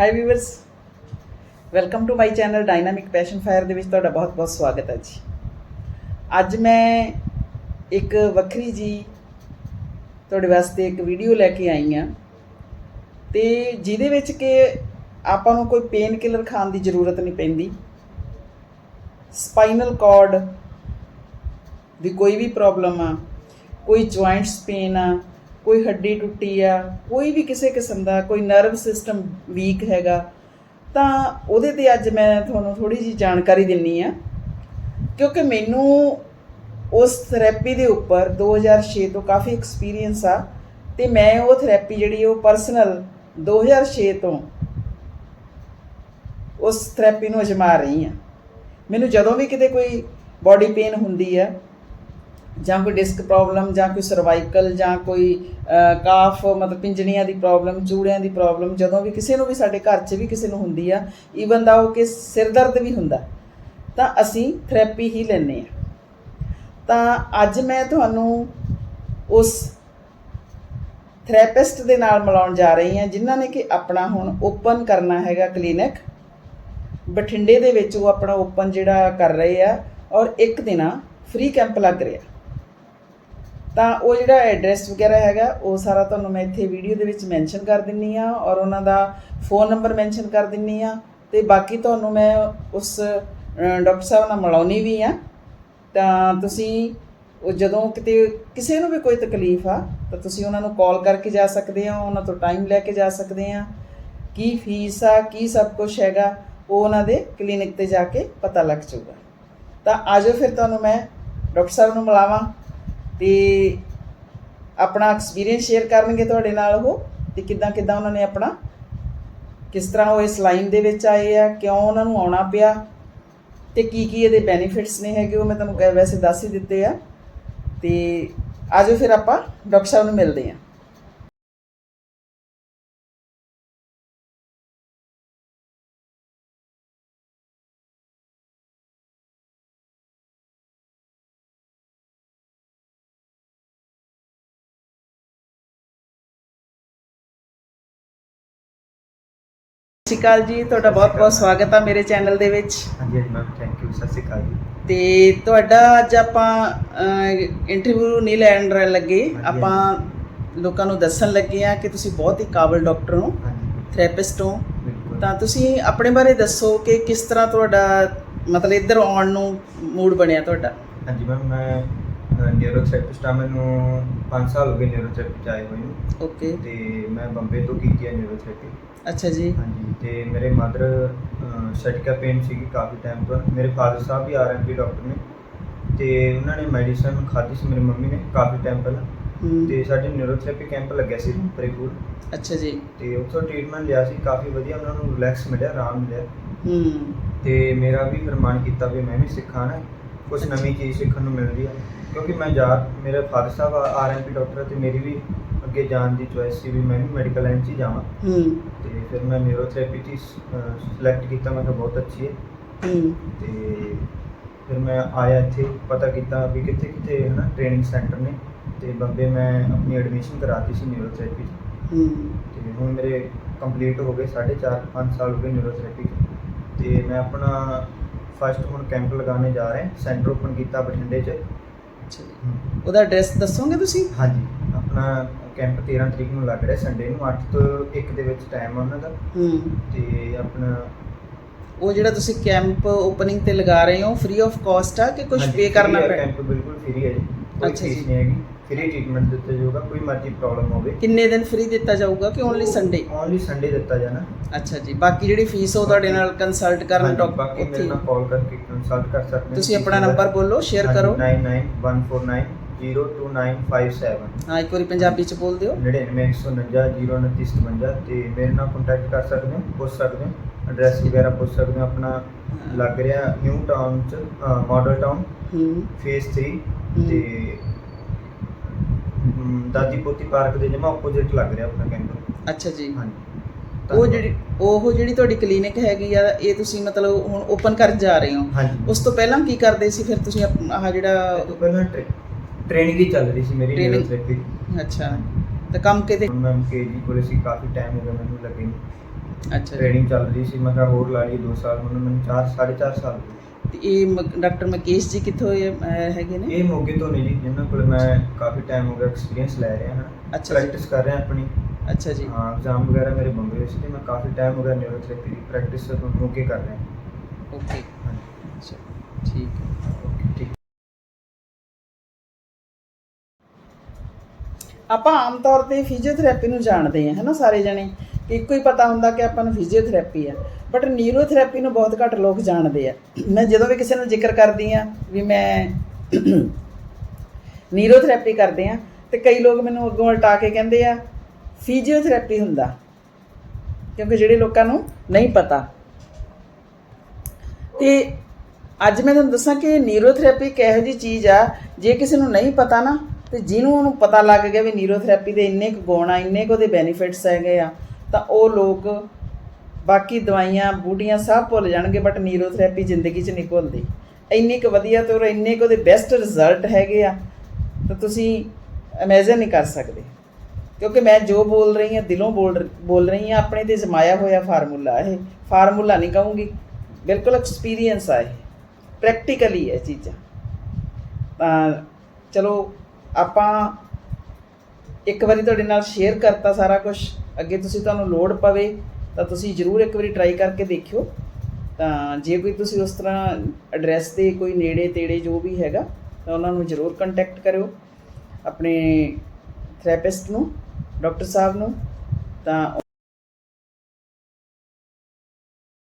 Hi viewers welcome to my channel dynamic passion fire ਦੇ ਵਿੱਚ ਤੁਹਾਡਾ ਬਹੁਤ-ਬਹੁਤ ਸਵਾਗਤ ਹੈ ਜੀ। ਅੱਜ ਮੈਂ ਇੱਕ ਵੱਖਰੀ ਜੀ ਤੁਹਾਡੇ ਵਾਸਤੇ ਇੱਕ ਵੀਡੀਓ ਲੈ ਕੇ ਆਈ ਹਾਂ। ਤੇ ਜਿਹਦੇ ਵਿੱਚ ਕਿ ਆਪਾਂ ਨੂੰ ਕੋਈ ਪੇਨ ਕਿਲਰ ਖਾਣ ਦੀ ਜ਼ਰੂਰਤ ਨਹੀਂ ਪੈਂਦੀ। ਸਪਾਈਨਲ ਕਾਰਡ ਦੀ ਕੋਈ ਵੀ ਪ੍ਰੋਬਲਮ ਆ, ਕੋਈ ਜੁਆਇੰਟਸ ਪੇਨ ਆ ਕੋਈ ਹੱਡੀ ਟੁੱਟੀ ਆ, ਕੋਈ ਵੀ ਕਿਸੇ ਕਿਸਮ ਦਾ ਕੋਈ ਨਰਵ ਸਿਸਟਮ ਵੀਕ ਹੈਗਾ, ਤਾਂ ਉਹਦੇ ਤੇ ਅੱਜ ਮੈਂ ਤੁਹਾਨੂੰ ਥੋੜੀ ਜੀ ਜਾਣਕਾਰੀ ਦਿੰਨੀ ਆ। ਕਿਉਂਕਿ ਮੈਨੂੰ ਉਸ ਥੈਰੇਪੀ ਦੇ ਉੱਪਰ 2006 ਤੋਂ ਕਾਫੀ ਐਕਸਪੀਰੀਅੰਸ ਆ ਤੇ ਮੈਂ ਉਹ ਥੈਰੇਪੀ ਜਿਹੜੀ ਉਹ ਪਰਸਨਲ 2006 ਤੋਂ ਉਸ ਥੈਰੇਪੀ ਨੂੰ ਅਜਮਾ ਰਹੀ ਆ। ਮੈਨੂੰ ਜਦੋਂ ਵੀ ਕਿਤੇ ਕੋਈ ਬਾਡੀ ਪੇਨ ਹੁੰਦੀ ਆ ਜਾਂ ਕੋਈ ਡਿਸਕ ਪ੍ਰੋਬਲਮ ਜਾਂ ਕੋਈ ਸਰਵਾਈਕਲ ਜਾਂ ਕੋਈ ਕਾਫ ਮਤਲਬ ਪਿੰਜਣੀਆਂ ਦੀ ਪ੍ਰੋਬਲਮ ਚੂੜਿਆਂ ਦੀ ਪ੍ਰੋਬਲਮ ਜਦੋਂ ਵੀ ਕਿਸੇ ਨੂੰ ਵੀ ਸਾਡੇ ਘਰ 'ਚ ਵੀ ਕਿਸੇ ਨੂੰ ਹੁੰਦੀ ਆ ਈਵਨ ਦਾ ਉਹ ਕਿ ਸਿਰ ਦਰਦ ਵੀ ਹੁੰਦਾ, ਤਾਂ ਅਸੀਂ ਥੈਰੇਪੀ ਹੀ ਲੈਂਦੇ ਆ ਤਾਂ ਅੱਜ ਮੈਂ ਤੁਹਾਨੂੰ ਉਸ ਥੈਰੇਪਿਸਟ ਦੇ ਨਾਲ ਮਿਲਾਉਣ ਜਾ ਰਹੀ ਹਾਂ, ਜਿਨ੍ਹਾਂ ਨੇ ਕਿ ਆਪਣਾ ਹੁਣ ਓਪਨ ਕਰਨਾ ਹੈਗਾ ਕਲੀਨਿਕ ਬਠਿੰਡੇ ਦੇ ਵਿੱਚ ਉਹ ਆਪਣਾ ਓਪਨ ਜਿਹੜਾ ਕਰ ਰਹੇ ਆ, ਔਰ ਇੱਕ ਦਿਨਾ ਫ੍ਰੀ ਕੈਂਪ ਲੱਗ ਰਿਹਾ। ਤਾਂ ਉਹ ਜਿਹੜਾ ਐਡਰੈਸ ਵਗੈਰਾ ਹੈਗਾ, ਉਹ ਸਾਰਾ ਤੁਹਾਨੂੰ ਮੈਂ ਇੱਥੇ ਵੀਡੀਓ ਦੇ ਵਿੱਚ ਮੈਂਸ਼ਨ ਕਰ ਦਿੰਨੀ ਆ ਔਰ ਉਹਨਾਂ ਦਾ ਫੋਨ ਨੰਬਰ ਮੈਂਸ਼ਨ ਕਰ ਦਿੰਨੀ ਆ ਤੇ ਬਾਕੀ ਤੁਹਾਨੂੰ ਮੈਂ ਉਸ ਡਾਕਟਰ ਸਾਹਿਬ ਨਾਲ ਮਿਲਾਉਣੀ ਵੀ ਆ। ਤਾਂ ਤੁਸੀਂ ਉਹ ਜਦੋਂ ਕਿਤੇ, ਕਿਸੇ ਨੂੰ ਵੀ ਕੋਈ ਤਕਲੀਫ ਆ, ਤਾਂ ਤੁਸੀਂ ਉਹਨਾਂ ਨੂੰ ਕਾਲ ਕਰਕੇ ਜਾ ਸਕਦੇ ਹੋ ਉਹਨਾਂ ਤੋਂ ਟਾਈਮ ਲੈ ਕੇ ਜਾ ਸਕਦੇ ਆ। ਕੀ ਫੀਸ ਆ, ਕੀ ਸਭ ਕੁਝ ਹੈਗਾ, ਉਹ ਉਹਨਾਂ ਦੇ ਕਲੀਨਿਕ ਤੇ ਜਾ ਕੇ ਪਤਾ ਲੱਗ ਜਾਊਗਾ। ਤਾਂ ਆਜੋ ਫਿਰ ਤੁਹਾਨੂੰ ਮੈਂ ਡਾਕਟਰ ਸਾਹਿਬ ਨੂੰ ਮਿਲਾਵਾਂ। ਤੇ ਆਪਣਾ ਐਕਸਪੀਰੀਅੰਸ ਸ਼ੇਅਰ ਕਰਨਗੇ ਤੁਹਾਡੇ ਨਾਲ ਉਹ ਤੇ ਕਿੱਦਾਂ ਕਿੱਦਾਂ ਉਹਨਾਂ ਨੇ ਆਪਣਾ ਕਿਸ ਤਰ੍ਹਾਂ ਉਹ ਇਸ ਲਾਈਨ ਦੇ ਵਿੱਚ ਆਏ ਆ, ਕਿਉਂ ਉਹਨਾਂ ਨੂੰ ਆਉਣਾ ਪਿਆ ਤੇ ਕੀ ਕੀ ਇਹਦੇ ਬੈਨੀਫਿਟਸ ਨੇ ਹੈਗੇ ਉਹ ਮੈਂ ਤੁਹਾਨੂੰ ਵੈਸੇ ਦੱਸ ਹੀ ਦਿੱਤੇ ਆ। ਤੇ ਆਜੋ ਫਿਰ ਆਪਾਂ ਡਾਕਟਰ ਸਾਹਿਬ ਨੂੰ ਮਿਲਦੇ ਆ ਸ਼੍ਰੀ ਅਕਾਲ ਜੀ ਤੁਹਾਡਾ ਬਹੁਤ ਬਹੁਤ ਸਵਾਗਤ ਆ ਮੇਰੇ ਚੈਨਲ ਦੇ ਵਿੱਚ। ਹਾਂਜੀ ਹਾਂਜੀ ਮੈਮ ਥੈਂਕ ਯੂ ਸਤਿ ਸ਼੍ਰੀ ਅਕਾਲ ਜੀ। ਤੇ ਤੁਹਾਡਾ ਅੱਜ ਆਪਾਂ ਇੰਟਰਵਿਊ ਨਹੀਂ ਲੈਣ ਲੱਗੇ। ਆਪਾਂ ਲੋਕਾਂ ਨੂੰ ਦੱਸਣ ਲੱਗੇ ਆ ਕਿ ਤੁਸੀਂ ਬਹੁਤ ਹੀ ਕਾਬਲ ਡਾਕਟਰ ਹੋ ਥੈਰੇਪਿਸਟ ਹੋ। ਤਾਂ ਤੁਸੀਂ ਆਪਣੇ ਬਾਰੇ ਦੱਸੋ ਕਿ ਕਿਸ ਤਰ੍ਹਾਂ ਤੁਹਾਡਾ ਮਤਲਬ ਇੱਧਰ ਆਉਣ ਨੂੰ ਮੂਡ ਬਣਿਆ ਤੁਹਾਡਾ? ਹਾਂਜੀ ਮੈਮ ਮੈਂ ਨਿਊਰੋਥੈਰੇਪਿਸਟ ਆ ਮੈਨੂੰ 5 ਸਾਲ ਹੋ ਗਏ ਨਿਊਰੋਥੈਰੇਪੀ ਚ ਆਏ ਹੋਏ ਨੂੰ। ਓਕੇ ਤੇ ਮੈਂ ਬੰਬੇ ਤੋਂ ਕੀਤੀ ਹੈ ਨਿਊਰੋਥੈਰੇਪੀ ਅੱਛਾ ਜੀ। ਹਾਂਜੀ ਤੇ ਮੇਰੇ ਮਦਰ ਸਟਿਕਾ ਪੇਨ ਸੀਗੀ ਕਾਫੀ ਟਾਈਮ ਤੋਂ। ਮੇਰੇ ਫਾਦਰ ਸਾਹਿਬ ਵੀ ਆਰਐਮਪੀ ਡਾਕਟਰ ਨੇ। ਤੇ ਉਹਨਾਂ ਨੇ ਮੈਡੀਸਨ ਖਾਧੀ ਸੀ ਮੇਰੀ ਮੰਮੀ ਨੇ ਕਾਫੀ ਟਾਈਮ ਪਹਿਲਾਂ। ਤੇ ਸਾਡੇ ਨਿਊਰੋਥੈਰੇਪੀ ਕੈਂਪ ਲੱਗਿਆ ਸੀ ਪਰਿਪੂਰ ਅੱਛਾ ਜੀ। ਤੇ ਉੱਥੋਂ ਟ੍ਰੀਟਮੈਂਟ ਲਿਆ ਸੀ ਕਾਫੀ ਵਧੀਆ ਉਹਨਾਂ ਨੂੰ ਰਿਲੈਕਸ ਮਿਲਿਆ ਆਰਾਮ ਮਿਲਿਆ। ਹੂੰ। ਤੇ ਮੇਰਾ ਵੀ ਫਿਰ ਮਨ ਕੀਤਾ ਵੀ ਮੈਂ ਵੀ ਸਿੱਖਾਂ ਨਾ ਕੁਝ। ਨਵੀਂ ਚੀਜ਼ ਸਿੱਖਣ ਨੂੰ ਮਿਲਦੀ ਆ। ਕਿਉਂਕਿ ਮੈਂ ਜਾ ਮੇਰੇ ਫਾਦਰ ਸਾਹਿਬ ਆਰਐਮਪੀ ਡਾਕਟਰ ਤੇ ਮੇਰੀ ਵੀ ਅੱਗੇ ਜਾਣ ਦੀ ਚੋਇਸ ਸੀ ਵੀ ਮੈਂ ਵੀ ਮੈਡੀਕਲ ਲਾਈਨ 'ਚ ਹੀ ਜਾਵਾਂ। ਹੂੰ। ਤੇ ਫਿਰ ਮੈਂ ਨਿਊਰੋਥੈਰੇਪੀ 'ਚ ਸਿਲੈਕਟ ਕੀਤਾ ਮੈਂ ਕਿਹਾ ਬਹੁਤ ਅੱਛੀ ਹੈ। ਹੂੰ। ਤੇ ਫਿਰ ਮੈਂ ਆਇਆ ਇੱਥੇ ਪਤਾ ਕੀਤਾ ਵੀ ਕਿੱਥੇ ਕਿੱਥੇ ਹੈ ਨਾ ਟ੍ਰੇਨਿੰਗ ਸੈਂਟਰ ਨੇ। ਤੇ ਬੰਬੇ ਮੈਂ ਆਪਣੀ ਐਡਮਿਸ਼ਨ ਕਰਾਤੀ ਸੀ ਨਿਊਰੋਥੈਰੇਪੀ 'ਚ। ਹੂੰ। ਤੇ ਹੁਣ ਮੇਰੇ ਕੰਪਲੀਟ ਹੋ ਗਏ 4.5 5 ਸਾਲ ਹੋ ਗਏ ਨਿਊਰੋਥੈਰੇਪੀ ਤੇ ਮੈਂ ਆਪਣਾ ਫਸਟ ਹੁਣ ਕੈਂਪ ਲਗਾਉਣੇ ਜਾ ਰਹੇ ਸੈਂਟਰ ਓਪਨ ਕੀਤਾ ਬਠਿੰਡੇ 'ਚ। ਅੱਛਾ ਜੀ। ਉਹਦਾ ਐਡਰੈਸ ਦੱਸੋਗੇ ਤੁਸੀਂ? ਹਾਂਜੀ। ਆਪਣਾ ਕੈਂਪ 13 ਤਰੀਕ ਨੂੰ ਲੱਗ ਰਿਹਾ ਸੰਡੇ ਨੂੰ 8 ਤੋਂ 1 ਦੇ ਵਿੱਚ ਟਾਈਮ ਆ ਉਹਨਾਂ ਦਾ। ਹੂੰ। ਤੇ ਆਪਣਾ ਉਹ ਜਿਹੜਾ ਤੁਸੀਂ ਕੈਂਪ ਓਪਨਿੰਗ ਤੇ ਲਗਾ ਰਹੇ ਹੋ ਫ੍ਰੀ ਆਫ ਕਾਸਟ ਆ ਕਿ ਕੁਝ ਪੇ ਕਰਨਾ ਪੈਣਾ ਕੈਂਪ ਬਿਲਕੁਲ ਫ੍ਰੀ ਹੈ ਜੀ। ਅੱਛਾ ਜੀ। ਨਹੀਂ ਹੈਗੀ। ਫ੍ਰੀ ਟ੍ਰੀਟਮੈਂਟ ਦਿੱਤਾ ਜਾਊਗਾ ਕੋਈ ਮਰਜ਼ੀ ਪ੍ਰੋਬਲਮ ਹੋਵੇ। ਕਿੰਨੇ ਦਿਨ ਫ੍ਰੀ ਦਿੱਤਾ ਜਾਊਗਾ ਕਿ ਓਨਲੀ ਸੰਡੇ ਓਨਲੀ ਸੰਡੇ ਦਿੱਤਾ ਜਾਣਾ। ਅੱਛਾ ਜੀ ਬਾਕੀ ਜਿਹੜੀ ਫੀਸ ਉਹ ਤੁਹਾਡੇ ਨਾਲ ਕੰਸਲਟ ਕਰਨ ਹਾਂਜੀ, ਡਾਕਟਰ ਬਾਕੀ ਮੇਰੇ ਉੱਥੇ ਨਾਲ ਕਾਲ ਕਰਕੇ ਕੰਸਲਟ ਕਰ ਸਕਦੇ ਹੋ। ਤੁਸੀਂ ਆਪਣਾ ਨੰਬਰ ਬੋਲੋ ਸ਼ੇਅਰ ਕਰੋ। 9914902957 ਹਾਂ ਇੱਕ ਵਾਰੀ ਪੰਜਾਬੀ ਚ ਬੋਲ ਦਿਓ। 9919092957 ਤੇ ਮੇਰੇ ਨਾਲ ਕੰਟੈਕਟ ਕਰ ਸਕਦੇ ਹੋ ਪੁੱਛ ਸਕਦੇ ਹੋ ਐਡਰੈਸ ਵਗੈਰਾ ਪੁੱਛ ਸਕਦੇ ਹੋ ਆਪਣਾ ਲੱਗ ਰਿਹਾ ਨਿਊ ਟਾਊਨ ਚ ਮਾਡਲ ਟਾਊਨ ਹੂੰ। ਫੇਸ 3 ਹੂੰ। ਤੇ ਦਾਦੀ ਪੋਤੀ ਪਾਰਕ ਦੇ ਜਮਾ ਆਪੋਜ਼ਿਟ ਲੱਗ ਰਿਹਾ ਆਪਣਾ ਕੈਂਪ। ਅੱਛਾ ਜੀ। ਹਾਂਜੀ। ਉਹ ਧੰਨਵਾਦ। ਜਿਹੜੀ ਉਹ ਜਿਹੜੀ ਤੁਹਾਡੀ ਕਲੀਨਿਕ ਹੈਗੀ ਆ ਇਹ ਤੁਸੀਂ ਮਤਲਬ ਹੁਣ ਓਪਨ ਕਰਨ ਜਾ ਰਹੇ ਹੋ। ਹਾਂਜੀ। ਉਸ ਤੋਂ ਪਹਿਲਾਂ ਕੀ ਕਰਦੇ ਸੀ? ਫਿਰ ਤੁਸੀਂ ਆਪ- ਆਹ ਜਿਹੜਾ ਤੋਂ ਪਹਿਲਾਂ ਟ੍ਰੇਨਿੰਗ ਹੀ ਚੱਲ ਰਹੀ ਸੀ ਮੇਰੀ Training। ਨਿਊਰੋਥੈਰੇਪੀ ਅੱਛਾ। ਤੇ ਕੰਮ ਕਿਤੇ ਹੁਣ ਮੈਂ ਕੇਜੀ ਕੋਲੇ ਸੀ ਕਾਫੀ ਟਾਈਮ ਹੋ ਗਿਆ ਮੈਨੂੰ ਲੱਗੇ। ਅੱਛਾ ਜੀ। ਟ੍ਰੇਨਿੰਗ ਚੱਲ ਰਹੀ ਸੀ ਮੈਂ ਕਿਹਾ ਹੋਰ ਲਾ ਲਈ 2 ਸਾਲ ਹੁਣ ਮੈਨੂੰ 4 4.5 ਸਾਲ ਹੋ ਗਏ। ਤੇ ਇਹ ਡਾਕਟਰ ਮਕੇਸ਼ ਜੀ ਕਿੱਥੋਂ ਇਹ, ਹੈਗੇ ਨੇ? ਇਹ ਮੋਗੇ ਤੋਂ ਨੇ ਜੀ ਜਿਨ੍ਹਾਂ ਕੋਲ ਮੈਂ ਕਾਫੀ ਟਾਈਮ ਹੋ ਗਿਆ ਐਕਸਪੀਰੀਅੰਸ ਲੈ ਰਿਹਾ ਹਾਂ। ਅੱਛਾ। ਪ੍ਰੈਕਟਿਸ ਕਰ ਰਿਹਾ ਆਪਣੀ। ਅੱਛਾ ਜੀ। ਹਾਂ ਐਗਜ਼ਾਮ ਵਗੈਰਾ ਮੇਰੇ ਬੰਬੇ ਵਿੱਚ ਤੇ ਮੈਂ ਕਾਫੀ ਟਾਈਮ ਹੋ ਗਿਆ ਨਿਊਰੋਥੈਰੇਪੀ ਦੀ ਪ੍ਰੈਕਟਿਸ ਮੋਗੇ ਕਰ ਰਿਹਾ। ਓਕੇ ਅੱਛਾ ਠੀਕ ਹੈ। ਆਪਾਂ ਆਮ ਤੌਰ ਤੇ ਫਿਜ਼ੀਓਥੈਰੇਪੀ ਨੂੰ ਜਾਣਦੇ ਹਾਂ ਹੈਨਾ ਸਾਰੇ ਜਣੇ? ਇੱਕੋ ਹੀ ਪਤਾ ਹੁੰਦਾ ਕਿ ਆਪਾਂ ਨੂੰ ਫਿਜ਼ੀਓਥੈਰੇਪੀ ਆ। ਬਟ ਨਿਊਰੋਥੈਰੇਪੀ ਨੂੰ ਬਹੁਤ ਘੱਟ ਲੋਕ ਜਾਣਦੇ ਆ। ਮੈਂ ਜਦੋਂ ਵੀ ਕਿਸੇ ਨਾਲ ਜ਼ਿਕਰ ਕਰਦੀ ਆ ਵੀ ਮੈਂ ਨਿਊਰੋਥੈਰੇਪੀ ਕਰਦੇ ਆ, ਤੇ ਕਈ ਲੋਕ ਮੈਨੂੰ ਅੱਗੋਂ ਉਲਟਾ ਕੇ ਕਹਿੰਦੇ ਆ ਫਿਜ਼ੀਓਥੈਰੇਪੀ ਹੁੰਦਾ। ਕਿਉਂਕਿ ਜਿਹੜੇ ਲੋਕਾਂ ਨੂੰ ਨਹੀਂ ਪਤਾ। ਤੇ ਅੱਜ ਮੈਂ ਤੁਹਾਨੂੰ ਦੱਸਾਂ ਕਿ ਨਿਊਰੋਥੈਰੇਪੀ ਇੱਕ ਇਹੋ ਜਿਹੀ ਚੀਜ਼ ਆ, ਜੇ ਕਿਸੇ ਨੂੰ ਨਹੀਂ ਪਤਾ ਨਾ, ਤੇ ਜਿਹਨੂੰ ਉਹਨੂੰ ਪਤਾ ਲੱਗ ਗਿਆ ਵੀ ਨਿਊਰੋਥੈਰੇਪੀ ਦੇ ਇੰਨੇ ਕੁ ਗੁਣ ਆ, ਇੰਨੇ ਕੁ ਉਹਦੇ ਬੈਨੀਫਿਟਸ ਹੈਗੇ ਆ ਤਾਂ ਉਹ ਲੋਕ ਬਾਕੀ ਦਵਾਈਆਂ, ਬੂਟੀਆਂ ਸਭ ਭੁੱਲ ਜਾਣਗੇ ਬਟ ਨੀਰੋਥੈਰੇਪੀ ਜ਼ਿੰਦਗੀ 'ਚ ਨਹੀਂ ਭੁੱਲਦੀ। ਇੰਨੀ ਕੁ ਵਧੀਆ ਤੇ ਔਰ ਇੰਨੇ ਕੁ ਉਹਦੇ ਬੈਸਟ ਰਿਜ਼ਲਟ ਹੈਗੇ ਆ, ਤਾਂ ਤੁਸੀਂ ਇਮੇਜਿਨ ਨਹੀਂ ਕਰ ਸਕਦੇ। ਕਿਉਂਕਿ ਮੈਂ ਜੋ ਬੋਲ ਰਹੀ ਹਾਂ, ਦਿਲੋਂ ਬੋਲ ਬੋਲ ਰਹੀ ਹਾਂ, ਆਪਣੇ ਤੇ ਜਮਾਇਆ ਹੋਇਆ ਫਾਰਮੂਲਾ ਇਹ। ਫਾਰਮੂਲਾ ਨਹੀਂ ਕਹੂੰਗੀ, ਬਿਲਕੁਲ ਐਕਸਪੀਰੀਅੰਸ ਆ ਇਹ। ਪ੍ਰੈਕਟੀਕਲੀ ਹੈ ਇਹ ਚੀਜ਼ਾਂ। ਤਾਂ ਚਲੋ, ਆਪਾਂ ਇੱਕ ਵਾਰੀ ਤੁਹਾਡੇ ਨਾਲ ਸ਼ੇਅਰ ਕਰਤਾ ਸਾਰਾ ਕੁਝ ਅੱਗੇ ਤੁਸੀਂ ਤੁਹਾਨੂੰ ਲੋੜ ਪਵੇ ਤਾਂ ਤੁਸੀਂ ਜ਼ਰੂਰ ਇੱਕ ਵਾਰੀ ਟਰਾਈ ਕਰਕੇ ਦੇਖਿਓ। ਤਾਂ ਜੇ ਕੋਈ ਤੁਸੀਂ ਉਸ ਤਰ੍ਹਾਂ ਐਡਰੈਸ ਤੇ ਕੋਈ ਨੇੜੇ ਤੇੜੇ ਜੋ ਵੀ ਹੈਗਾ, ਤਾਂ ਉਹਨਾਂ ਨੂੰ ਜ਼ਰੂਰ ਕੰਟੈਕਟ ਕਰਿਓ ਆਪਣੇ ਥੈਰੇਪਿਸਟ ਨੂੰ ਡਾਕਟਰ ਸਾਹਿਬ ਨੂੰ। ਤਾਂ